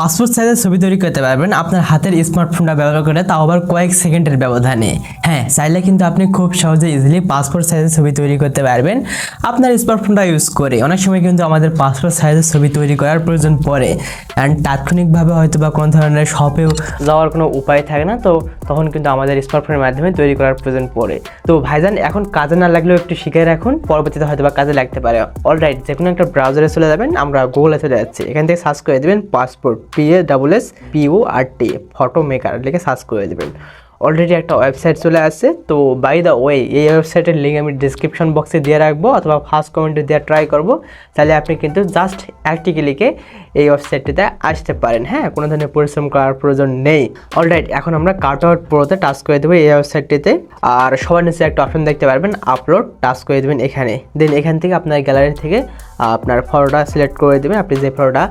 Passport সাইজের ছবি তৈরি করতে পারবেন আপনার হাতের স্মার্টফোনটা ব্যবহার করে, তাও আবার কয়েক সেকেন্ডের ব্যবধানে। হ্যাঁ চাইলে কিন্তু আপনি খুব সহজে ইজিলি পাসপোর্ট সাইজের ছবি তৈরি করতে পারবেন। আপনার স্মার্টফোনটা ইউজ করে। অনেক সময় কিন্তু আমাদের পাসপোর্ট সাইজের ছবি তৈরি করার প্রয়োজন পড়ে। অ্যান্ড তাৎক্ষণিকভাবে হয়তো বা কোনো ধরনের শপেও যাওয়ার কোনো উপায় থাকে না, তো তখন কিন্তু আমাদের স্মার্টফোনের মাধ্যমে তৈরি করার প্রয়োজন পড়ে। তো ভাইজান, এখন কাজে না লাগলেও একটু শিখে রাখুন, পরবর্তীতে হয়তো বা কাজে লাগতে পারে। অলরাইট যে কোনো একটা ব্রাউজারে চলে যাবেন, আমরা গুগলে চলে যাচ্ছি। এখান থেকে সার্চ করে দেবেন passport. P A double S P O R T photo maker লিখে সার্চ করে দেবেন। অলরেডি একটা ওয়েবসাইট চলে আসছে, তো বাই দ্য ওয়ে এই ওয়েবসাইটের লিঙ্ক আমি ডিসক্রিপশন বক্সে দিয়ে রাখব, অথবা ফার্স্ট কমেন্টে দেওয়ার ট্রাই করব। তাহলে আপনি কিন্তু জাস্ট একটি ক্লিকে এই ওয়েবসাইটটিতে আসতে পারেন। হ্যাঁ কোনো ধরনের পরিশ্রম করার প্রয়োজন নেই। অলরাইট এখন আমরা কাট আউট প্রোতে টাচ করে দেবো এই ওয়েবসাইটটিতে আর সবার নিচে একটা অপশন দেখতে পারবেন আপলোড টাচ করে দেবেন এখানে। দেন এখান থেকে আপনার গ্যালারি থেকে আপনার ফটোটা সিলেক্ট করে দেবেন। আপনি যে ফটোটা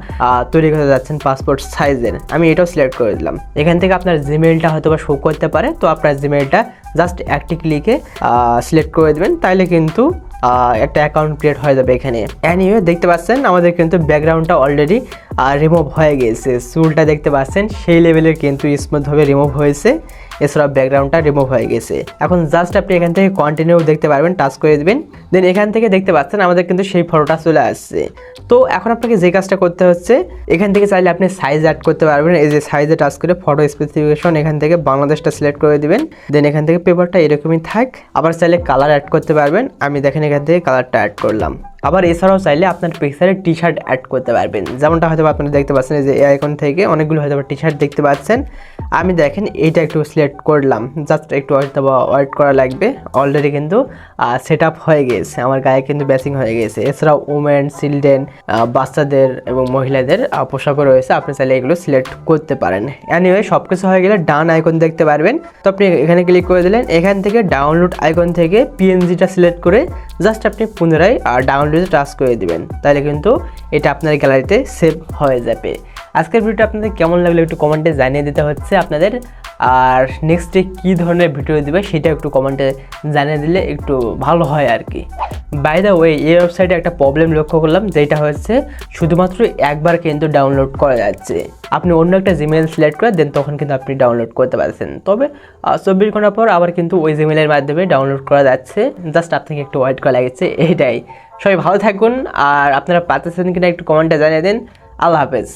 তৈরি করতে যাচ্ছেন পাসপোর্ট সাইজের আমি এটাও সিলেক্ট করে দিলাম। এখান থেকে আপনার জিমেইলটা হয়তো বা শো করতে পারে। তো আপনার জিমেলটা জাস্ট একটি ক্লিকে সিলেক্ট করে দেবেন। তাইলে কিন্তু একটা অ্যাকাউন্ট ক্রিয়েট হয়ে যাবে এখানে। অ্যানিওয়ে দেখতে পাচ্ছেন আমাদের কিন্তু ব্যাকগ্রাউন্ডটা অলরেডি রিমুভ হয়ে গেছে। চুলটা দেখতে পাচ্ছেন, সেই লেভেলের কিন্তু স্মুথভাবে রিমুভ হয়েছে। এছাড়া ব্যাকগ্রাউন্ডটা রিমুভ হয়ে গেছে। এখন জাস্ট আপনি এখান থেকে কন্টিনিউ দেখতে পারবেন টাচ করে দেবেন। দেন এখান থেকে দেখতে পাচ্ছেন, আমাদের কিন্তু সেই ফটোটা চলে আসছে। তো এখন আপনাকে যে কাজটা করতে হচ্ছে, এখান থেকে চাইলে আপনি সাইজ অ্যাড করতে পারবেন। এই যে সাইজে টাচ করে ফটো স্পেসিফিকেশন এখান থেকে বাংলাদেশটা সিলেক্ট করে দিবেন। দেন এখান থেকে পেপারটা এরকমই থাক। আবার চাইলে কালার অ্যাড করতে পারবেন। আমি দেখেন এখান থেকে কালারটা অ্যাড করলাম। আবার এছাড়াও চাইলে আপনার পিকচারে টি শার্ট অ্যাড করতে পারবেন। যেমনটা হয়তো আপনারা দেখতে পাচ্ছেন যে এই আইকন থেকে অনেকগুলো হয়তো টি শার্ট দেখতে পাচ্ছেন। আমি দেখেন, এইটা একটু সিলেক্ট করলাম। জাস্ট একটু হয়তো ওয়েট করা লাগবে। অলরেডি কিন্তু সেট হয়ে গেছে। আমার গায়ে কিন্তু ব্যাসিং হয়ে গেছে। এছাড়াও উমেন চিলড্রেন বাচ্চাদের এবং মহিলাদের পোশাকও রয়েছে। আপনি চাইলে এগুলো সিলেক্ট করতে পারেন। অ্যানিওয়ে সব কিছু হয়ে গেলে ডান আইকন দেখতে পারবেন। তো আপনি এখানে ক্লিক করে দিলেন। এখান থেকে ডাউনলোড আইকন থেকে পিএনজিটা সিলেক্ট করে জাস্ট আপনি পুনরায় ডাউনলোডে টাচ করে দেবেন। তাহলে কিন্তু এটা আপনার গ্যালারিতে সেভ হয়ে যাবে। আজকের ভিডিওটা আপনাদের কেমন লাগল একটু কমেন্টে জানিয়ে দিতে হচ্ছে আপনাদের। আর নেক্সটে কী ধরনের ভিডিও দেবে সেটা একটু কমেন্টে জানিয়ে দিলে একটু ভালো হয় আর কি। বাই দ্য ওয়ে এই ওয়েবসাইটে একটা প্রবলেম লক্ষ্য করলাম, যেটা হচ্ছে শুধুমাত্র একবার কিন্তু ডাউনলোড করা যাচ্ছে। আপনি অন্য একটা জিমেল সিলেক্ট করে দেন, তখন কিন্তু আপনি ডাউনলোড করতে পারছেন। তবে চব্বিশ ঘণ্টা পর আবার কিন্তু ওই জিমেলের মাধ্যমে ডাউনলোড করা যাচ্ছে। জাস্ট আপনাকে একটু ওয়েট করা লাগছে, এটাই। সবাই ভালো থাকুন, আর আপনারা পাচ্ছেন কিনা একটু কমেন্টে জানিয়ে দিন। আল্লাহ হাফেজ।